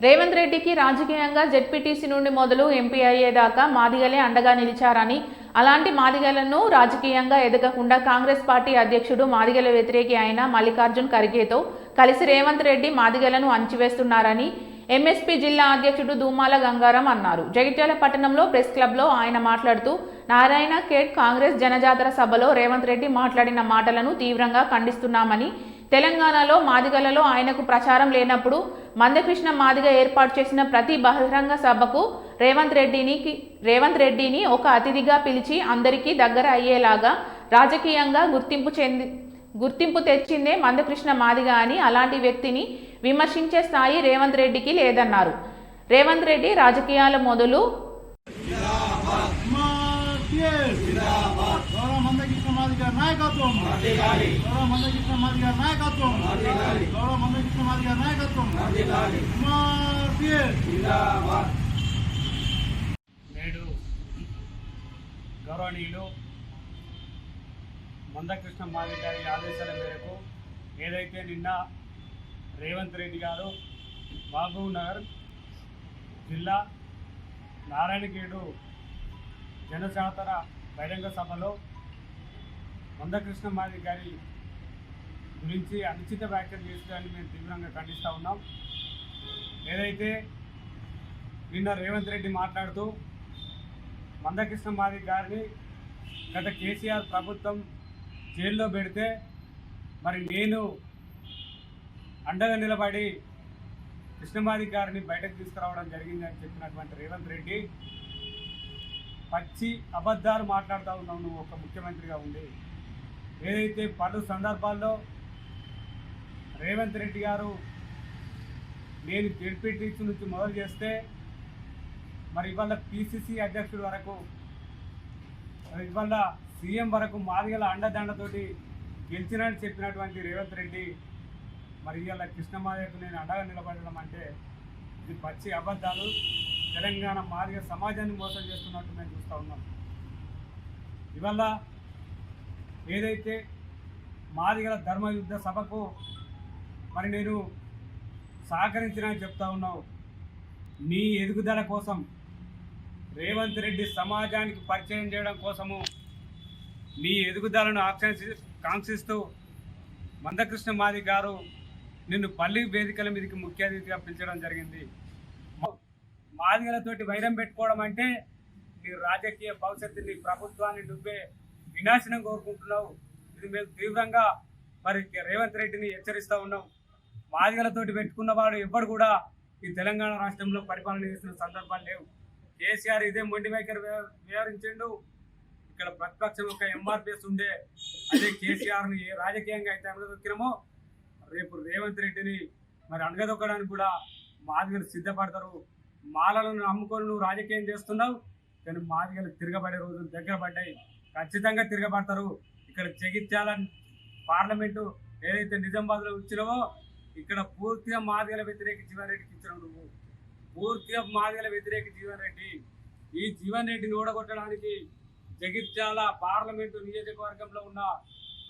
రేవంత్ రెడ్డికి రాజకీయంగా జెడ్పీటీసీ నుండి మొదలు ఎంపీ అయ్యేదాకా మాదిగలే అండగా నిలిచారని అలాంటి మాదిగలను రాజకీయంగా ఎదగకుండా కాంగ్రెస్ పార్టీ అధ్యక్షుడు మాదిగల వ్యతిరేకి అయిన మల్లికార్జున్ ఖర్గేతో కలిసి రేవంత్ రెడ్డి మాదిగలను అంచివేస్తున్నారని ఎంఎస్పీ జిల్లా అధ్యక్షుడు దూమాల గంగారం అన్నారు. జగిత్యాల పట్టణంలో ప్రెస్ క్లబ్లో ఆయన మాట్లాడుతూ నారాయణ ఖేడ్ కాంగ్రెస్ జనజాతర సభలో రేవంత్ రెడ్డి మాట్లాడిన మాటలను తీవ్రంగా ఖండిస్తున్నామని తెలంగాణలో మాదిగలలో ఆయనకు ప్రచారం లేనప్పుడు మందకృష్ణ మాదిగ ఏర్పాటు చేసిన ప్రతి బహిరంగ సభకు రేవంత్ రెడ్డిని రేవంత్ రెడ్డిని ఒక అతిథిగా పిలిచి అందరికీ దగ్గర అయ్యేలాగా రాజకీయంగా గుర్తింపు చెంది గుర్తింపు తెచ్చిందే మందకృష్ణ మాదిగ అని అలాంటి వ్యక్తిని విమర్శించే స్థాయి రేవంత్ రెడ్డికి లేదన్నారు. రేవంత్ రెడ్డి రాజకీయాల మొదలు నాయకత్వం. గారి నాయకత్వం. గౌరవ మందకృష్ణ మాది గారి నాయకత్వం కుమార్ నేడు గౌరవనీయులు మందకృష్ణ మాది గారి ఆదేశాల మేరకు ఏదైతే నిన్న రేవంత్ రెడ్డి గారు మహబూబ్ నగర్ జిల్లా నారాయణగేడు జనజాతర బహిరంగ సభలో మందకృష్ణ మాది గారి గురించి అనుచిత వ్యాఖ్యలు చేసేదాన్ని మేము తీవ్రంగా ఖండిస్తూ ఉన్నాం. ఏదైతే నిన్న రేవంత్ రెడ్డి మాట్లాడుతూ మందకృష్ణ మాది గారిని గత కేసీఆర్ ప్రభుత్వం జైల్లో పెడితే మరి నేను అండగా నిలబడి కృష్ణమాది గారిని బయటకు తీసుకురావడం జరిగిందని చెప్పినటువంటి రేవంత్ రెడ్డి పచ్చి అబద్ధాలు మాట్లాడుతూ ఉన్నావు నువ్వు ఒక ముఖ్యమంత్రిగా ఉండి. ఏదైతే పలు సందర్భాల్లో రేవంత్ రెడ్డి గారు నేను జెడ్పీటీసీ నుంచి మొదలు చేస్తే మరి ఇవాళ పిసిసి అధ్యక్షుడి వరకు మరి ఇవాళ సీఎం వరకు మాదిగల అండదండతోటి గెలిచినని చెప్పినటువంటి రేవంత్ రెడ్డి మరి ఇవాళ కృష్ణమాదకు నేను అండగా నిలబడడం అంటే ఇది పచ్చి అబద్ధాలు. తెలంగాణ మాదిగ సమాజాన్ని మోసం చేస్తున్నట్టు మేము చూస్తూ ఉన్నాం. ఇవాళ ఏదైతే మాదిగల ధర్మయుద్ధ సభకు మరి నేను సహకరించిన చెప్తా ఉన్నావు. నీ ఎదుగుదల కోసం రేవంత్ రెడ్డి సమాజానికి పరిచయం చేయడం కోసము నీ ఎదుగుదలను ఆకాంక్షి కాంక్షిస్తూ మందకృష్ణ మాది గారు నిన్ను పల్లి వేదికల మీదకి ముఖ్య అతిథిగా పిలిచడం జరిగింది. మాదిగలతోటి వైరం పెట్టుకోవడం అంటే నీ రాజకీయ భవిష్యత్తు నీ ప్రభుత్వాన్ని నువ్వే వినాశనం కోరుకుంటున్నావు. ఇది మేము తీవ్రంగా మరి రేవంత్ రెడ్డిని హెచ్చరిస్తూ ఉన్నాం. మాదిగలతోటి పెట్టుకున్నవాడు ఎవ్వడు కూడా ఈ తెలంగాణ రాష్ట్రంలో పరిపాలన చేసిన సందర్భాలు లేవు. కేసీఆర్ ఇదే మొండి మేకర్ వ్యవ- ఇక్కడ ప్రతిపక్షం ఒక ఎంఆర్పిఎస్ ఉండే అదే కేసీఆర్ని ఏ రాజకీయంగా అయితే అనగదొక్కినామో రేపు రేవంత్ రెడ్డిని మరి అనగదొక్కడానికి కూడా మాదిగలు సిద్ధపడతారు. మాలలను నమ్ముకొని నువ్వు రాజకీయం చేస్తున్నావు కానీ మాదిగలు తిరగబడే రోజులు దగ్గర పడ్డాయి. ఖచ్చితంగా తిరగబడతారు. ఇక్కడ జగిత్యాల పార్లమెంటు ఏదైతే నిజామాబాద్లో వచ్చినవో ఇక్కడ పూర్తిగా మాదిగల వ్యతిరేక జీవన్ రెడ్డికి ఇచ్చినావు నువ్వు. పూర్తిగా మాదిగల వ్యతిరేక జీవన్ రెడ్డి ఈ జీవన్ రెడ్డిని ఓడగొట్టడానికి జగిత్యాల పార్లమెంటు నియోజకవర్గంలో ఉన్న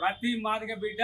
ప్రతి మాదిగ బిడ్డ